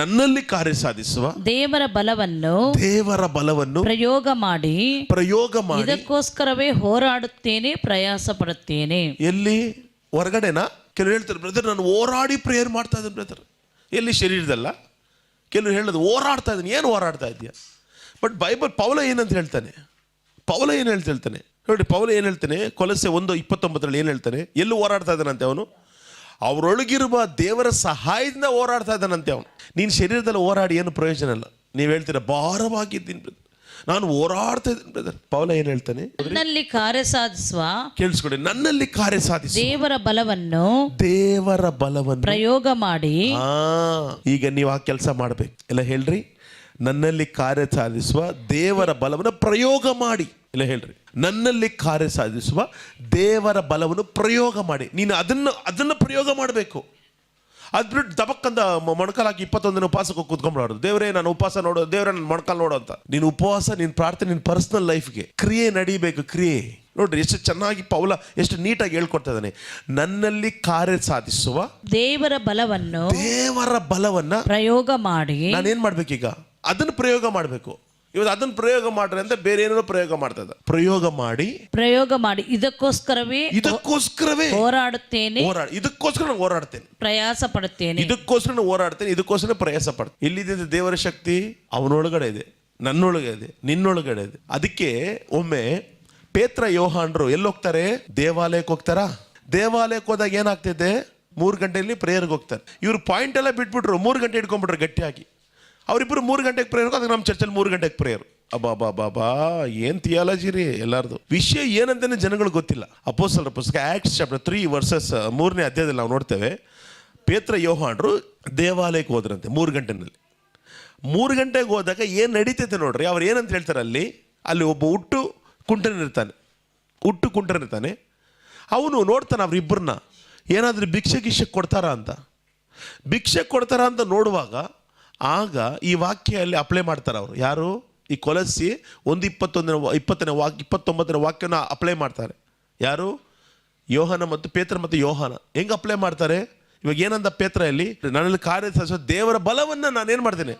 ನನ್ನಲ್ಲಿ ಕಾರ್ಯ ಸಾಧಿಸುವ ದೇವರ ಬಲವನ್ನು ದೇವರ ಬಲವನ್ನು ಪ್ರಯೋಗ ಮಾಡಿ ಪ್ರಯೋಗ ಮಾಡಿ ಇದಕ್ಕೋಸ್ಕರವೇ ಹೋರಾಡುತ್ತೇನೆ ಪ್ರಯಾಸ ಪಡುತ್ತೇನೆ ಎಲ್ಲಿ? ಹೊರಗಡೆನಾ? ಕೆಲವರು ಹೇಳ್ತಾರೆ ಬ್ರದರ್ ನಾನು ಹೋರಾಡಿ ಪ್ರೇಯರ್ ಮಾಡ್ತಾ ಇದ್ದೀನಿ ಬ್ರದರ್. ಎಲ್ಲಿ? ಶರೀರದಲ್ಲ. ಕೆಲವರು ಹೇಳೋದು ಹೋರಾಡ್ತಾ ಇದ್ದೀನಿ ಏನು ಹೋರಾಡ್ತಾ ಇದೆಯಾ ಬಟ್ ಬೈಬಲ್ ಪೌಲ ಏನಂತ ಹೇಳ್ತಾನೆ? ಪೌಲ ಏನು ಹೇಳ್ತಾ ಹೇಳ್ತಾನೆ? ನೋಡಿ ಪೌಲ ಏನು ಹೇಳ್ತಾನೆ? ಕೊಲಸೆ ಒಂದು ಇಪ್ಪತ್ತೊಂಬತ್ತರಲ್ಲಿ ಏನು ಹೇಳ್ತಾನೆ? ಎಲ್ಲೂ ಹೋರಾಡ್ತಾ ಇದ್ದಾನಂತೆ ಅವನು? ಅವರೊಳಗಿರುವ ದೇವರ ಸಹಾಯದಿಂದ ಹೋರಾಡ್ತಾ ಇದ್ದಾನಂತೆ ಅವನು. ನೀನು ಶರೀರದಲ್ಲಿ ಹೋರಾಡಿ ಏನು ಪ್ರಯೋಜನ ಇಲ್ಲ. ನೀವು ಹೇಳ್ತೀರಾ ಭಾರವಾಗಿದ್ದೀನಿ ಬ್ರದರ್ ನಾನು ಹೋರಾಡ್ತಾ ಇದ್ದೀನಿ ಬ್ರದರ್ ಪೌಲ ಏನು ಹೇಳ್ತಾನೆ? ನನ್ನಲ್ಲಿ ಕಾರ್ಯ ಸಾಧಿಸುವ ಕೇಳಿಸ್ಕೊಡಿ ನನ್ನಲ್ಲಿ ಕಾರ್ಯ ಸಾಧಿಸುವ ದೇವರ ಬಲವನ್ನು ದೇವರ ಬಲವನ್ನು ಪ್ರಯೋಗ ಮಾಡಿ ಆ ಈಗ ನೀವು ಆ ಕೆಲಸ ಮಾಡ್ಬೇಕು. ಎಲ್ಲ ಹೇಳ್ರಿ ನನ್ನಲ್ಲಿ ಕಾರ್ಯ ಸಾಧಿಸುವ ದೇವರ ಬಲವನ್ನು ಪ್ರಯೋಗ ಮಾಡಿ. ಇಲ್ಲ ಹೇಳ್ರಿ. ನನ್ನಲ್ಲಿ ಕಾರ್ಯ ಸಾಧಿಸುವ ದೇವರ ಬಲವನ್ನು ಪ್ರಯೋಗ ಮಾಡಿ. ನೀನು ಅದನ್ನು ಅದನ್ನು ಪ್ರಯೋಗ ಮಾಡಬೇಕು. ಅದು ಬಿಟ್ಟು ದಬಕ್ಕಂದ ಮೊಣಕಾಲ್ ಹಾಕಿ ಇಪ್ಪತ್ತೊಂದಿನ ಉಪವಾಸಕ್ಕೆ ಕೂತ್ಕೊಂಡ್ಬಿಡೋರು ದೇವರೇ ನಾನು ಉಪವಾಸ ನೋಡೋ ದೇವರೇ ನನ್ನ ಮೊಣಕಾಲ ನೋಡೋ ಅಂತ. ನೀನು ಉಪವಾಸ ನೀನು ಪ್ರಾರ್ಥನೆ ನಿನ್ನ ಪರ್ಸನಲ್ ಲೈಫ್ಗೆ ಕ್ರಿಯೆ ನಡೀಬೇಕು ಕ್ರಿಯೆ. ನೋಡ್ರಿ ಎಷ್ಟು ಚೆನ್ನಾಗಿ ಪೌಲ ಎಷ್ಟು ನೀಟಾಗಿ ಹೇಳ್ಕೊಡ್ತಾ ಇದ್ದಾನೆ. ನನ್ನಲ್ಲಿ ಕಾರ್ಯ ಸಾಧಿಸುವ ದೇವರ ಬಲವನ್ನು ದೇವರ ಬಲವನ್ನ ಪ್ರಯೋಗ ಮಾಡಿ ನಾನೇನ್ ಮಾಡ್ಬೇಕೀಗ? ಅದನ್ನು ಪ್ರಯೋಗ ಮಾಡಬೇಕು. ಇವತ್ತು ಅದನ್ನ ಪ್ರಯೋಗ ಮಾಡ್ರಿ ಅಂತ ಬೇರೆ ಏನೋ ಪ್ರಯೋಗ ಮಾಡ್ತದ ಪ್ರಯೋಗ ಮಾಡಿ ಪ್ರಯೋಗ ಮಾಡಿ. ಇದಕ್ಕೋಸ್ಕರವೇ ಇದಕ್ಕೋಸ್ಕರವೇ ಹೋರಾಡುತ್ತೇನೆ. ಹೋರಾಡ ಇದಕ್ಕೋಸ್ಕರ ನಾನು ಹೋರಾಡ್ತೇನೆ. ಪ್ರಯಾಸ ಪಡುತ್ತೇನೆ. ಇದಕ್ಕೋಸ್ಕರ ನಾನು ಹೋರಾಡ್ತೇನೆ. ಇದಕ್ಕೋಸ್ಕರ ಪ್ರಯಾಸ ಪಡ್ತೇನೆ ಎಲ್ಲಿದೆ ದೇವರ ಶಕ್ತಿ ಅವನೊಳಗಡೆ ಇದೆ. ನನ್ನೊಳಗಡೆ ಇದೆ. ನಿನ್ನೊಳಗಡೆ ಇದೆ. ಅದಕ್ಕೆ ಒಮ್ಮೆ ಪೇತ್ರ ಯೋಹಾನ್ರು ಎಲ್ಲಿ ಹೋಗ್ತಾರೆ? ದೇವಾಲಯಕ್ಕೆ ಹೋಗ್ತಾರಾ? ದೇವಾಲಯಕ್ಕೆ ಹೋದಾಗ ಏನಾಗ್ತಿದೆ? ಮೂರು ಗಂಟೆಯಲ್ಲಿ ಪ್ರೇಯರ್ಗೆ ಹೋಗ್ತಾರೆ. ಇವ್ರು ಪಾಯಿಂಟ್ ಎಲ್ಲ ಬಿಟ್ಬಿಟ್ರು. ಮೂರು ಗಂಟೆ ಇಟ್ಕೊಂಡ್ಬಿಟ್ರು ಗಟ್ಟಿಯಾಗಿ. ಅವರಿಬ್ಬರು ಮೂರು ಗಂಟೆಗೆ ಪ್ರೇಯರ್ ಅದಕ್ಕೆ ನಮ್ಮ ಚರ್ಚಲ್ಲಿ ಮೂರು ಗಂಟೆಗೆ ಪ್ರೇಯರ್ ಅಬ್ಬಾ ಬಾ ಬಾ ಬಾ ಏನ್ ಥಿಯಾಲಜಿ ರೀ ಎಲ್ಲಾರ್ದು. ವಿಷಯ ಏನಂತಾನೆ ಜನಗಳು ಗೊತ್ತಿಲ್ಲ. ಅಪೋಸಲರ ಪುಸ್ತಕ ಆಕ್ಟ್ಸ್ ಚಾಪ್ಟರ್ ತ್ರೀ ವರ್ಸಸ್ ಮೂರನೇ ಅಧ್ಯಾಯದಲ್ಲಿ ನಾವು ನೋಡ್ತೇವೆ. ಪೇತ್ರ, ಯೋಹಾನ್ರು ದೇವಾಲಯಕ್ಕೆ ಹೋದ್ರಂತೆ ಮೂರು ಗಂಟೆನಲ್ಲಿ. ಮೂರು ಗಂಟೆಗೆ ಹೋದಾಗ ಏನು ನಡೀತೈತೆ ನೋಡ್ರಿ? ಅವ್ರು ಏನಂತ ಹೇಳ್ತಾರೆ ಅಲ್ಲಿ? ಅಲ್ಲಿ ಒಬ್ಬ ಹುಟ್ಟು ಕುಂಟನಿರ್ತಾನೆ ಹುಟ್ಟು ಕುಂಟನಿರ್ತಾನೆ ಅವನು ನೋಡ್ತಾನೆ ಅವ್ರಿಬ್ಬರನ್ನ ಏನಾದರೂ ಭಿಕ್ಷೆ, ಗಿಕ್ಷೆ ಕೊಡ್ತಾರಾ ಅಂತ. ಭಿಕ್ಷೆ ಕೊಡ್ತಾರ ಅಂತ ನೋಡುವಾಗ ಆಗ ಈ ವಾಕ್ಯ ಅಲ್ಲಿ ಅಪ್ಲೈ ಮಾಡ್ತಾರೆ ಅವರು. ಯಾರು? ಈ ಕೊಲಸಿ ಒಂದು ಇಪ್ಪತ್ತೊಂದನೇ ಇಪ್ಪತ್ತನೇ ವಾಕ್, ಇಪ್ಪತ್ತೊಂಬತ್ತನೇ ವಾಕ್ಯನ ಅಪ್ಲೈ ಮಾಡ್ತಾರೆ. ಯಾರು? ಯೋಹನ ಮತ್ತು ಪೇತ್ರ ಮತ್ತು ಯೋಹನ. ಹೆಂಗೆ ಅಪ್ಲೈ ಮಾಡ್ತಾರೆ? ಇವಾಗ ಏನಂದ ಪೇತ್ರ ಇಲ್ಲಿ? ನನ್ನಲ್ಲಿ ಕಾರ್ಯ ಸಾಧಿಸುವ ದೇವರ ಬಲವನ್ನು ನಾನೇನು ಮಾಡ್ತೇನೆ?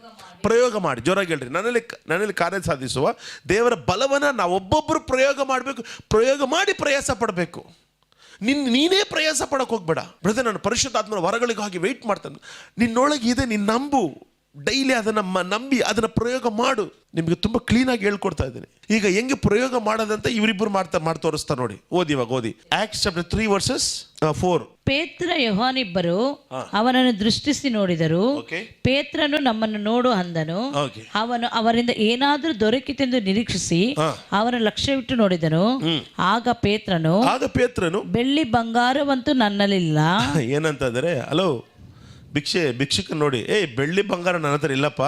ಪ್ರಯೋಗ ಮಾಡಿ. ಜೋರಾಗಿ ಹೇಳ್ರಿ. ನನ್ನಲ್ಲಿ ನನ್ನಲ್ಲಿ ಕಾರ್ಯ ಸಾಧಿಸುವ ದೇವರ ಬಲವನ್ನು ನಾವು ಒಬ್ಬೊಬ್ಬರು ಪ್ರಯೋಗ ಮಾಡಬೇಕು. ಪ್ರಯೋಗ ಮಾಡಿ ಪ್ರಯಾಸ ಪಡಬೇಕು. ನಿನ್ನ ನೀನೇ ಪ್ರಯಾಸ ಪಡೋಕೆ ಹೋಗ್ಬೇಡ. ಬ್ರದರ್, ನಾನು ಪರಿಶುದ್ಧಾತ್ಮನ ವರಗಳಿಗಾಗಿ ವೆಯ್ಟ್ ಮಾಡ್ತಾನೆ. ನಿನ್ನೊಳಗೆ ಇದೆ ನಿನ್ನ ನಂಬು. ಡೈಲಿ ಅದನ್ನು ಮ- ನಂಬಿ ಅದನ್ನ ಪ್ರಯೋಗ ಮಾಡು. ನಿಮಗೆ ತುಂಬಾ ಕ್ಲೀನಾಗಿ ಹೇಳ್ಕೊಡ್ತಾ ಇದ್ದೀನಿ. ಈಗ ಹೆಂಗೆ ಪ್ರಯೋಗ ಮಾಡೋದಂತ ಇವರಿಬ್ಬರು ಮಾಡ್ತಾ ಮಾಡಿ ತೋರಿಸ್ತಾ ನೋಡಿ. ಓದಿ ಇವಾಗ ಓದಿ. Act chapter three verses four ಪೇತ್ರ ಯಹಾನಿಬ್ಬರು ಅವನನ್ನು ದೃಷ್ಟಿಸಿ ನೋಡಿದರು. ಪೇತ್ರನು ನಮ್ಮನ್ನು ನೋಡು ಅಂದನು. ಅವನು ಅವರಿಂದ ಏನಾದರೂ ದೊರಕಿತೆಂದು ನಿರೀಕ್ಷಿಸಿ. ಅವನ ಲಕ್ಷ್ಯವಿಟ್ಟು ನೋಡಿದನು. ಆಗ ಪೇತ್ರನು ಆಗ ಪೇತ್ರನು ಬೆಳ್ಳಿ ಬಂಗಾರವಂತೂ ನನ್ನಲ್ಲಿಲ್ಲ. ಏನಂತಂದ್ರೆ ಹಲೋ ಭಿಕ್ಷೆ ಭಿಕ್ಷಕ ನೋಡಿ ಏಯ್ ಬೆಳ್ಳಿ ಬಂಗಾರ ನನ್ನ ಹತ್ರ ಇಲ್ಲಪ್ಪ.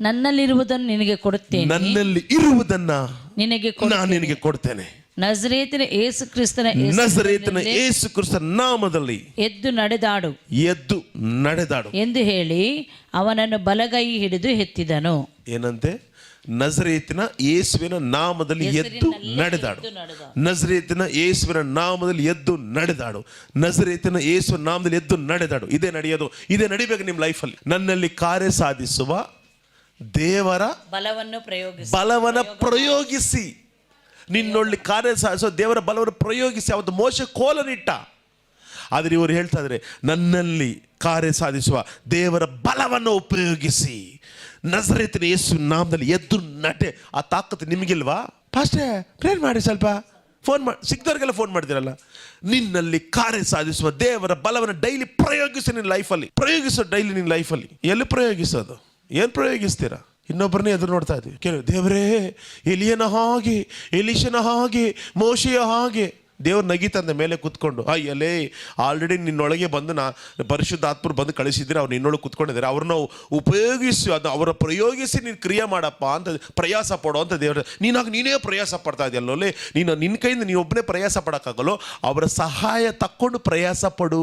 ನನ್ನಲ್ಲಿರುವುದನ್ನು ನಿನಗೆ ಕೊಡುತ್ತೇನೆ. ನನ್ನಲ್ಲಿ ಇರುವುದನ್ನ ನಿನಗೆ ನಾನು ನಿನಗೆ ಕೊಡ್ತೇನೆ. ನಜರೇತಿನ ಏಸು ಕ್ರಿಸ್ತನ ನಜರೇತಿನ ಏಸು ಕ್ರಿಸ್ತನ ನಾಮದಲ್ಲಿ ಎದ್ದು ನಡೆದಾಡು. ಎದ್ದು ನಡೆದಾಡು. ಎಂದು ಹೇಳಿ ಅವನನ್ನು ಬಲಗೈ ಹಿಡಿದು ಎತ್ತಿದನು. ಏನಂತೆ? ನಜರೇತಿನ ಯೇಸುವಿನ ನಾಮದಲ್ಲಿ ಎದ್ದು ನಡೆದಾಡು. ನಜರೇತಿನ ಯೇಸುವಿನ ನಾಮದಲ್ಲಿ ಎದ್ದು ನಡೆದಾಡು. ನಜರೇತಿನ ಯೇಸುವಿನ ನಾಮದಲ್ಲಿ ಎದ್ದು ನಡೆದಾಡು. ಇದೇ ನಡೆಯೋದು. ಇದೇ ನಡಿಬೇಕು ನಿಮ್ಮ ಲೈಫಲ್ಲಿ. ನನ್ನಲ್ಲಿ ಕಾರ್ಯ ಸಾಧಿಸುವ ದೇವರ ಬಲವನ್ನು ಪ್ರಯೋಗಿಸಿ. ಬಲವನ್ನು ಪ್ರಯೋಗಿಸಿ. ನಿನ್ನೊಳ್ಳಿ ಕಾರ್ಯ ಸಾಧಿಸೋ ದೇವರ ಬಲವನ್ನು ಪ್ರಯೋಗಿಸಿ ಅವತ್ತು ಮೋಶ ಕೋಲನಿಟ್ಟ ಆದರೆ ಇವರು ಹೇಳ್ತಾ ಇದ್ದಾರೆ ನನ್ನಲ್ಲಿ ಕಾರ್ಯ ಸಾಧಿಸುವ ದೇವರ ಬಲವನ್ನು ಉಪಯೋಗಿಸಿ. ನಜರೇತಿನ ಯೇಸು ನಾಮದಲ್ಲಿ ಎದ್ದು ನಟೆ, ಆ ತಾಕತ್ತು ನಿಮಗಿಲ್ವಾ? ಫಾಸ್ಟೇ ಪ್ರೇರ್ ಮಾಡಿ ಸ್ವಲ್ಪ. ಫೋನ್ ಮಾಡಿ ಸಿಕ್ದವ್ರಿಗೆಲ್ಲ ಫೋನ್ ಮಾಡ್ತೀರಲ್ಲ. ನಿನ್ನಲ್ಲಿ ಕಾರ್ಯ ಸಾಧಿಸುವ ದೇವರ ಬಲವನ್ನು ಡೈಲಿ ಪ್ರಯೋಗಿಸು ನಿನ್ನ ಲೈಫಲ್ಲಿ. ಪ್ರಯೋಗಿಸೋ ಡೈಲಿ ನಿನ್ನ ಲೈಫಲ್ಲಿ. ಎಲ್ಲಿ ಪ್ರಯೋಗಿಸೋದು? ಏನು ಪ್ರಯೋಗಿಸ್ತೀರಾ? ಇನ್ನೊಬ್ಬರನ್ನೇ ಎದುರು ನೋಡ್ತಾ ಇದ್ದೀವಿ ಕೇಳಿ, ದೇವರೇ, ಎಲಿಯನ ಹಾಗೆ ಎಲಿಶನ ಹಾಗೆ, ಮೋಶೆಯ ಹಾಗೆ. ದೇವ್ರು ನಗೀತಂದ ಮೇಲೆ ಕುತ್ಕೊಂಡು ಅಯ್ಯಲೇ ಆಲ್ರೆಡಿ ನಿನ್ನೊಳಗೆ ಬಂದು ನಾ ಪರಿಶುದ್ಧ ಆತ್ಮರು ಬಂದು ಕಳಿಸಿದ್ರೆ ಅವ್ರು ನಿನ್ನೊಳಗೆ ಕುತ್ಕೊಂಡಿದ್ದಾರೆ. ಅವ್ರನ್ನ ಉಪಯೋಗಿಸಿ ಅದು ಅವರ ಪ್ರಯೋಗಿಸಿ ನೀನು ಕ್ರಿಯೆ ಮಾಡಪ್ಪ ಅಂತ ಪ್ರಯಾಸ ಪಡೋ ಅಂತ ದೇವ್ರ ನೀನಾಗ ನೀನೇ ಪ್ರಯಾಸ ಪಡ್ತಾ ಇದೆಯಲ್ಲೋಲೇ ನೀನು ನಿನ್ನ ಕೈಯಿಂದ ನೀನು ಒಬ್ಬನೇ ಪ್ರಯಾಸ ಪಡೋಕ್ಕಾಗಲ್ಲೋ ಅವರ ಸಹಾಯ ತಕ್ಕೊಂಡು ಪ್ರಯಾಸ ಪಡು.